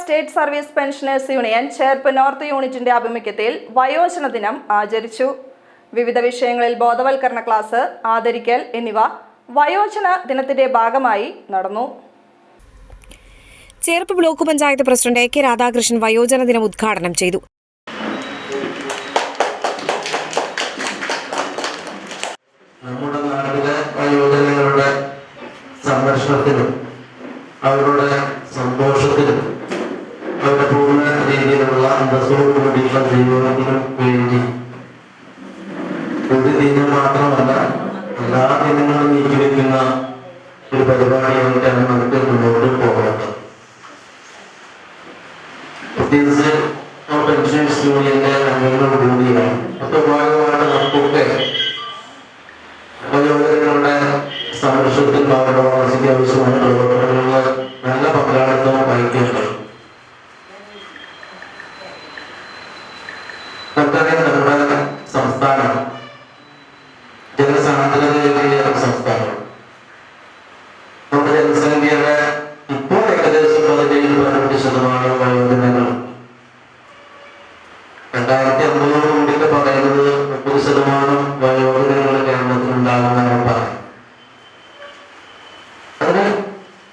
State service pensioners union Cherpu north യൂണിറ്റിന്റെ ആഭിമുഖ്യത്തിൽ വയോജന ദിനം ആചരിച്ചു. വിവിധ വിഷയങ്ങളിൽ ബോധവൽക്കരണ ക്ലാസ് ആദരിക്കൽ എന്നിവ വയോജന ദിനത്തിന്റെ ഭാഗമായി നടന്നു. Cherpu block panchayat president A K Radhakrishnan വയോജന ദിനം ഉദ്ഘാടനം ചെയ്തു. നമ്മുടെ നാട്ടിലെ വയോജനങ്ങളുടെ സംരക്ഷണത്തിനും അവരുടെ സന്തോഷത്തിനും രീതിയിലുള്ള അന്തസ്സോടുകൂടിയുള്ള ജീവിതത്തിനും വേണ്ടി ഒരു ദിനം മാത്രമല്ല എല്ലാ ദിനങ്ങളും നീക്കിവെക്കുന്ന ഒരു പരിപാടിയായിട്ടാണ് നമുക്ക് മുന്നോട്ട് പോകുന്നത് പ്രത്യേകിച്ച് പെൻഷൻസ് യൂണിയന്റെ അംഗങ്ങളോട് കൂടിയാണ്. അപ്പൊ ഭാഗമാണ് നമുക്കൊക്കെ സംരക്ഷണത്തിൽ അവരുടെ വളർച്ചയ്ക്ക് ജനസാന്ദ്രതയേറിയ ഒരു സംസ്ഥാനം നമ്മുടെ ജനസംഖ്യയുടെ ഇപ്പോൾ ഏകദേശം പതിനേഴ് പതിനെട്ട് ശതമാനം വയോജനങ്ങൾ രണ്ടായിരത്തി അമ്പതോടുകൂടിയിട്ട് പറയുന്നത് മുപ്പത് ശതമാനം വയോജനങ്ങൾ കേരളത്തിൽ ഉണ്ടാകുമെന്നാണ് പറയും അതിന്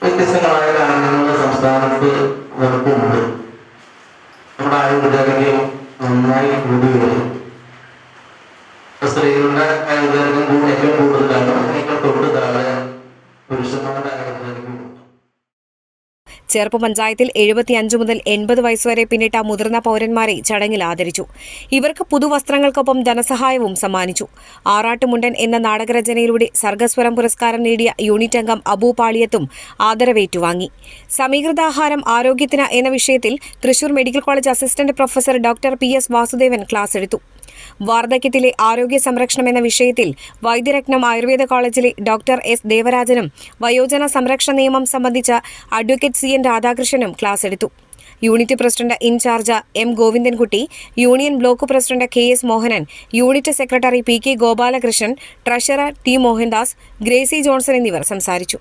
വ്യത്യസ്തങ്ങളായ കാരണങ്ങൾ സംസ്ഥാനത്ത് നമുക്കുണ്ട് നമ്മുടെ ആയുർദൈർഘ്യം നന്നായി കൂടി സ്ത്രീകളുടെ ആയുർവേദം ഏറ്റവും കൂടുതലാണ് തൊട്ട് താഴെ പുരുഷന്മാരുടെ ആയുർവേദം ചേർപ്പ് പഞ്ചായത്തിൽ എഴുപത്തിയഞ്ച് മുതൽ എൺപത് വയസ്സുവരെ പിന്നിട്ട മുതിർന്ന പൗരന്മാരെ ചടങ്ങിൽ ആദരിച്ചു. ഇവർക്ക് പുതുവസ്ത്രങ്ങൾക്കൊപ്പം ധനസഹായവും സമ്മാനിച്ചു. ആറാട്ടുമുണ്ടൻ എന്ന നാടകരചനയിലൂടെ സർഗസ്വരം പുരസ്കാരം നേടിയ യൂണിറ്റ് അംഗം അബൂപാളിയത്തും ആദരവേറ്റുവാങ്ങി. സമീകൃതാഹാരം ആരോഗ്യത്തിന് എന്ന വിഷയത്തിൽ Thrissur medical college assistant professor doctor P S Vasudevan class എടുത്തു. വാർദ്ധക്യത്തിലെ ആരോഗ്യ സംരക്ഷണം എന്ന വിഷയത്തിൽ വൈദ്യരത്നം ആയുർവേദ കോളേജിലെ ഡോക്ടർ എസ് ദേവരാജനും വയോജന സംരക്ഷണ നിയമം സംബന്ധിച്ച അഡ്വക്കേറ്റ് സി എൻ രാധാകൃഷ്ണനും ക്ലാസ് എടുത്തു. Unit president incharge M Govindankutty union block president K S Mohanan unit secretary P K Gopalakrishnan treasurer T Mohandas Gracy Johnson എന്നിവർ സംസാരിച്ചു.